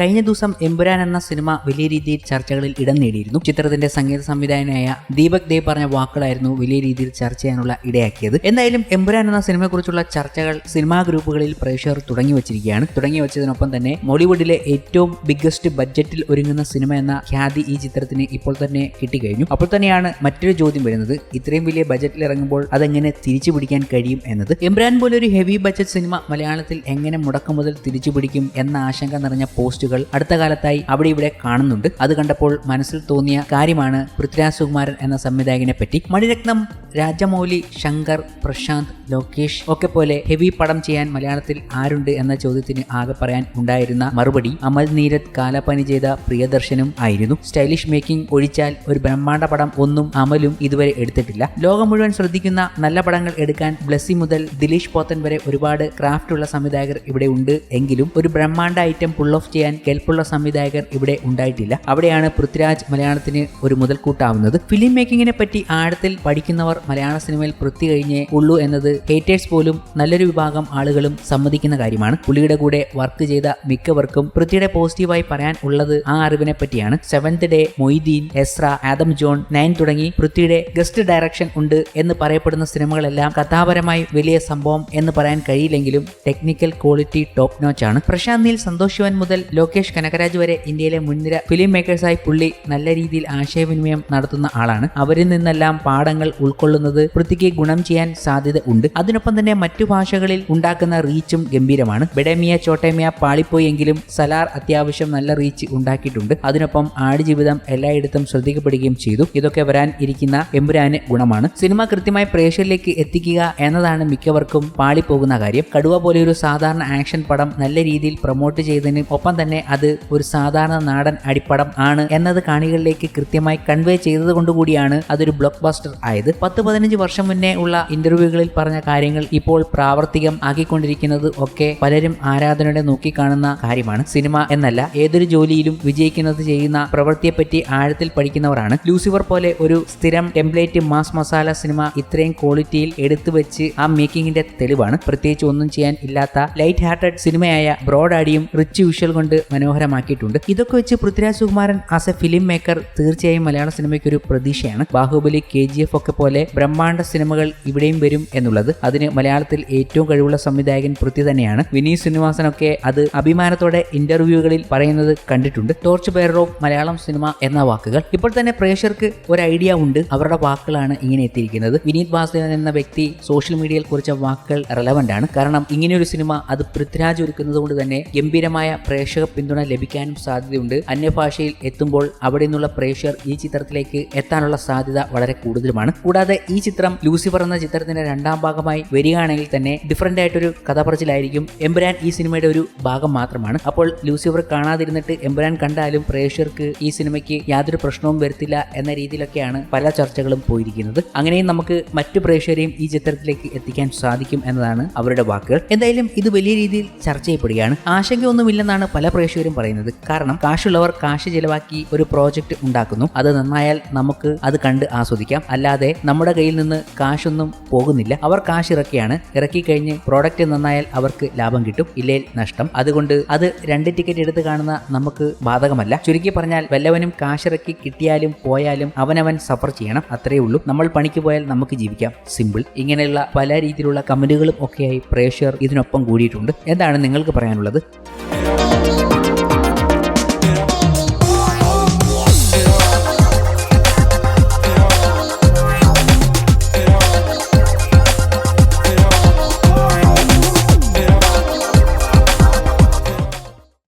കഴിഞ്ഞ ദിവസം എമ്പുരാൻ എന്ന സിനിമ വലിയ രീതിയിൽ ചർച്ചകളിൽ ഇടം നേടിയിരുന്നു. ചിത്രത്തിന്റെ സംഗീത സംവിധായകനായ ദീപക് ദേവ് പറഞ്ഞ വാക്കുകളായിരുന്നു വലിയ രീതിയിൽ ചർച്ച ചെയ്യാനുള്ള ഇടയാക്കിയത്. എന്തായാലും എമ്പുരാൻ എന്ന സിനിമയെക്കുറിച്ചുള്ള ചർച്ചകൾ സിനിമാ ഗ്രൂപ്പുകളിൽ പ്രേക്ഷകർ തുടങ്ങി വച്ചിരിക്കുകയാണ്. തുടങ്ങി വെച്ചതിനൊപ്പം തന്നെ മോളിവുഡിലെ ഏറ്റവും ബിഗ്ഗസ്റ്റ് ബഡ്ജറ്റിൽ ഒരുങ്ങുന്ന സിനിമ എന്ന ഖ്യാതി ഈ ചിത്രത്തിന് ഇപ്പോൾ തന്നെ കിട്ടിക്കഴിഞ്ഞു. അപ്പോൾ തന്നെയാണ് മറ്റൊരു ചോദ്യം വരുന്നത്. ഇത്രയും വലിയ ബജറ്റിൽ ഇറങ്ങുമ്പോൾ അതെങ്ങനെ തിരിച്ചു പിടിക്കാൻ കഴിയും എന്നത്? എംബ്രാൻ പോലെ ഒരു ഹെവി ബജറ്റ് സിനിമ മലയാളത്തിൽ എങ്ങനെ മുടക്കം മുതൽ തിരിച്ചു പിടിക്കും എന്ന ആശങ്ക നിറഞ്ഞ പോസ്റ്റുകൾ അടുത്ത കാലത്തായി അവിടെ ഇവിടെ കാണുന്നുണ്ട്. അത് കണ്ടപ്പോൾ മനസ്സിൽ തോന്നിയ കാര്യമാണ് പൃഥ്വിരാജ് സുകുമാരൻ എന്ന സംവിധായകനെ പറ്റി. മണിരത്നം രാജമൗലി ശങ്കർ പ്രശാന്ത് ലോകേഷ് ഒക്കെ പോലെ ഹെവി പടം ചെയ്യാൻ മലയാളത്തിൽ ആരുണ്ട് എന്ന ചോദ്യത്തിന് ആകെ പറയാൻ ഉണ്ടായിരുന്ന മറുപടി അമൽ നീരത് കാലപ്പനി ചെയ്ത പ്രിയദർശനും ആയിരുന്നു. സ്റ്റൈലിഷ് മേക്കിംഗ് ഒഴിച്ചാൽ ഒരു ബ്രഹ്മാണ്ഡ പടം ഒന്നും അമലും ഇതുവരെ എടുത്തിട്ടില്ല. ലോകം മുഴുവൻ ശ്രദ്ധിക്കുന്ന നല്ല പടങ്ങൾ എടുക്കാൻ ബ്ലസ്സി മുതൽ ദിലീഷ് പോത്തൻ വരെ ഒരുപാട് ക്രാഫ്റ്റ് ഉള്ള സംവിധായകർ ഇവിടെ ഉണ്ട്. എങ്കിലും ഒരു ബ്രഹ്മാണ്ഡ ഐറ്റം പുൾ ഓഫ് ചെയ്യാൻ കെൽപ്പുള്ള സംവിധായകർ ഇവിടെ ഉണ്ടായിട്ടില്ല. അവിടെയാണ് പൃഥ്വിരാജ് മലയാളത്തിന് ഒരു മുതൽക്കൂട്ടാവുന്നത്. ഫിലിം മേക്കിങ്ങിനെ പറ്റി ആഴത്തിൽ പഠിക്കുന്നവർ മലയാള സിനിമയിൽ പൃഥ്വി കഴിഞ്ഞേ ഉള്ളൂ എന്നത് ഹേറ്റേഴ്സ് പോലും നല്ലൊരു വിഭാഗം ആളുകളും സമ്മതിക്കുന്ന കാര്യമാണ്. പുള്ളിയുടെ കൂടെ വർക്ക് ചെയ്ത മിക്കവർക്കും പൃഥ്വിയുടെ പോസിറ്റീവായി പറയാൻ ഉള്ളത് ആ അറിവിനെ പറ്റിയാണ്. Seventh day Moideen Ezra Adam John nine തുടങ്ങി പൃഥ്വിയുടെ ഗസ്റ്റ് ഡയറക്ഷൻ ഉണ്ട് എന്ന് പറയപ്പെടുന്ന സിനിമകളെല്ലാം കഥാപരമായി വലിയ സംഭവം എന്ന് പറയാൻ കഴിയില്ലെങ്കിലും ടെക്നിക്കൽ ക്വാളിറ്റി ടോപ്പ് നോച്ചാണ് പ്രശാന്ത് നീൽ മുതൽ ലോകേഷ് കനകരാജ് വരെ ഇന്ത്യയിലെ മുൻനിര ഫിലിം മേക്കേഴ്സായി പുള്ളി നല്ല രീതിയിൽ ആശയവിനിമയം നടത്തുന്ന ആളാണ്. അവരിൽ നിന്നെല്ലാം പാഠങ്ങൾ ഉൾക്കൊള്ളുന്നത് പൃഥ്വിക്ക് ഗുണം ചെയ്യാൻ സാധ്യത ഉണ്ട്. അതിനൊപ്പം തന്നെ മറ്റു ഭാഷകളിൽ ഉണ്ടാക്കുന്ന റീച്ചും ഗംഭീരമാണ്. ബെഡമിയ ചോട്ടേമിയ പാളിപ്പോയെങ്കിലും സലാർ അത്യാവശ്യം നല്ല റീച്ച് ഉണ്ടാക്കിയിട്ടുണ്ട്. അതിനൊപ്പം ആടുജീവിതം എല്ലായിടത്തും ശ്രദ്ധിക്കപ്പെടുകയും ചെയ്തു. ഇതൊക്കെ വരാൻ ഇരിക്കുന്ന എമ്പുരാന് ഗുണമാണ്. സിനിമ കൃത്യമായി പ്രേക്ഷകരിലേക്ക് എത്തിക്കുക എന്നതാണ് മിക്കവർക്കും പാളിപ്പോകുന്ന കാര്യം. കടുവ പോലെ ഒരു സാധാരണ ആക്ഷൻ പടം നല്ല രീതിയിൽ പ്രൊമോട്ട് ചെയ്തതിന് ഒപ്പം തന്നെ അത് ഒരു സാധാരണ നാടൻ അടിപ്പടം ആണ് എന്നത് കാണികളിലേക്ക് കൃത്യമായി കൺവേ ചെയ്തത് കൊണ്ടുകൂടിയാണ് അതൊരു ബ്ലോക്ക് ബസ്റ്റർ ആയത്. പത്ത് പതിനഞ്ച് വർഷം മുന്നേ ഉള്ള ഇന്റർവ്യൂകളിൽ പറഞ്ഞ കാര്യങ്ങൾ ഇപ്പോൾ പ്രാവർത്തികം ആക്കിക്കൊണ്ടിരിക്കുന്നത് ഒക്കെ പലരും ആരാധനയുടെ നോക്കിക്കാണുന്ന കാര്യമാണ്. സിനിമ എന്നല്ല ഏതൊരു ജോലിയിലും വിജയിക്കുന്നത് ചെയ്യുന്ന പ്രവൃത്തിയെപ്പറ്റി ആഴത്തിൽ പഠിക്കുന്നവരാണ്. ലൂസിഫർ പോലെ ഒരു സ്ഥിരം ടെംപ്ലേറ്റ് മാസ് മസാല സിനിമ ഇത്രയും ക്വാളിറ്റിയിൽ എടുത്തു വെച്ച് ആ മേക്കിങ്ങിന്റെ തെളിവാണ്. പ്രത്യേകിച്ച് ഒന്നും ചെയ്യാൻ ഇല്ലാത്ത ലൈറ്റ് ഹാർട്ടഡ് സിനിമയായ ബ്രോഡ് ആഡിയും റിച്ച് വിഷ്വൽ കൊണ്ട് മനോഹരമാക്കിയിട്ടുണ്ട്. ഇതൊക്കെ വെച്ച് Prithviraj Sukumaran as a film maker തീർച്ചയായും മലയാള സിനിമയ്ക്ക് ഒരു പ്രതീക്ഷയാണ്. ബാഹുബലി കെ ജി എഫ് ഒക്കെ പോലെ ബ്രഹ്മാണ്ഡ സിനിമകൾ ഇവിടെയും വരും എന്നുള്ളത് അതിന് മലയാളത്തിൽ ഏറ്റവും കഴിവുള്ള സംവിധായകൻ പൃഥ്വി തന്നെയാണ്. വിനീത് ശ്രീനിവാസനൊക്കെ അത് അഭിമാനത്തോടെ ഇന്റർവ്യൂകളിൽ പറയുന്നത് കണ്ടിട്ടുണ്ട്. ടോർച്ച് ബെയർ മലയാളം സിനിമ എന്ന വാക്കുകൾ. ഇപ്പോൾ തന്നെ പ്രേക്ഷർക്ക് ഒരു ഐഡിയ ഉണ്ട്. അവരുടെ വാക്കുകളാണ് ഇങ്ങനെ എത്തിയിരിക്കുന്നത്. വിനീത് വാസുദേവൻ എന്ന വ്യക്തി സോഷ്യൽ മീഡിയയിൽ കുറിച്ച വാക്കുകൾ റെലവന്റ് ആണ്. കാരണം ഇങ്ങനെയൊരു സിനിമ അത് പൃഥ്വിരാജ് ഒരുക്കുന്നത് കൊണ്ട് തന്നെ ഗംഭീരമായ പ്രേക്ഷക പിന്തുണ ലഭിക്കാനും സാധ്യതയുണ്ട്. അന്യഭാഷയിൽ എത്തുമ്പോൾ അവിടെ നിന്നുള്ള പ്രേക്ഷകർ ഈ ചിത്രത്തിലേക്ക് എത്താനുള്ള സാധ്യത വളരെ കൂടുതലുമാണ്. കൂടാതെ ഈ ചിത്രം ലൂസിഫർ എന്ന ചിത്രത്തിന്റെ രണ്ടാം ഭാഗമായി വരികയാണെങ്കിൽ തന്നെ ഡിഫറെന്റ് ആയിട്ടൊരു കഥ പറച്ചിലായിരിക്കും എംബ്രാൻ ഈ സിനിമയുടെ ഒരു ഭാഗം മാത്രമാണ്. അപ്പോൾ ലൂസിഫർ കാണാതിരുന്നിട്ട് എംബ്രാൻ കണ്ടാലും പ്രേക്ഷകർക്ക് ഈ സിനിമയ്ക്ക് യാതൊരു പ്രശ്നവും വരുത്തില്ല എന്ന രീതിയിലൊക്കെയാണ് പല ചർച്ചകളും പോയിരിക്കുന്നത്. അങ്ങനെയും നമുക്ക് മറ്റു പ്രേക്ഷകരെയും ഈ ചിത്രത്തിലേക്ക് എത്തിക്കാൻ സാധിക്കും എന്നതാണ് അവരുടെ വാക്കുകൾ. എന്തായാലും ഇത് വലിയ രീതിയിൽ ചർച്ച ചെയ്യപ്പെടുകയാണ്. ആശങ്കയൊന്നുമില്ലെന്നാണ് പല പ്രേക്ഷകരും പറയുന്നത്. കാരണം കാശുള്ളവർ കാശ് ചിലവാക്കി ഒരു പ്രോജക്റ്റ് ഉണ്ടാക്കുന്നു. അത് നന്നായാൽ നമുക്ക് അത് കണ്ട് ആസ്വദിക്കാം. അല്ലാതെ നമ്മുടെ കയ്യിൽ നിന്ന് കാശൊന്നും പോകുന്നില്ല. അവർ കാശ് ഇറക്കിയാണ്. ഇറക്കി കഴിഞ്ഞ് പ്രോഡക്റ്റ് നന്നായാൽ അവർക്ക് ലാഭം കിട്ടും. ഇല്ലേൽ നഷ്ടം. അതുകൊണ്ട് അത് രണ്ട് ടിക്കറ്റ് എടുത്ത് കാണുന്ന നമുക്ക് ബാധകമല്ല. ചുരുക്കി പറഞ്ഞാൽ വല്ലവനും കാശിറക്കി കിട്ടിയാലും പോയാലും അവനവൻ സഫർ ചെയ്യണം. അത്രയേ ഉള്ളൂ. നമ്മൾ പണിക്ക് പോയാൽ നമുക്ക് ജീവിക്കാം. സിമ്പിൾ ഇങ്ങനെയുള്ള പല രീതിയിലുള്ള കമന്റുകളും ഒക്കെയായി പ്രേക്ഷകർ ഇതിനൊപ്പം കൂടിയിട്ടുണ്ട്. എന്താണ് നിങ്ങൾക്ക് പറയാനുള്ളത്?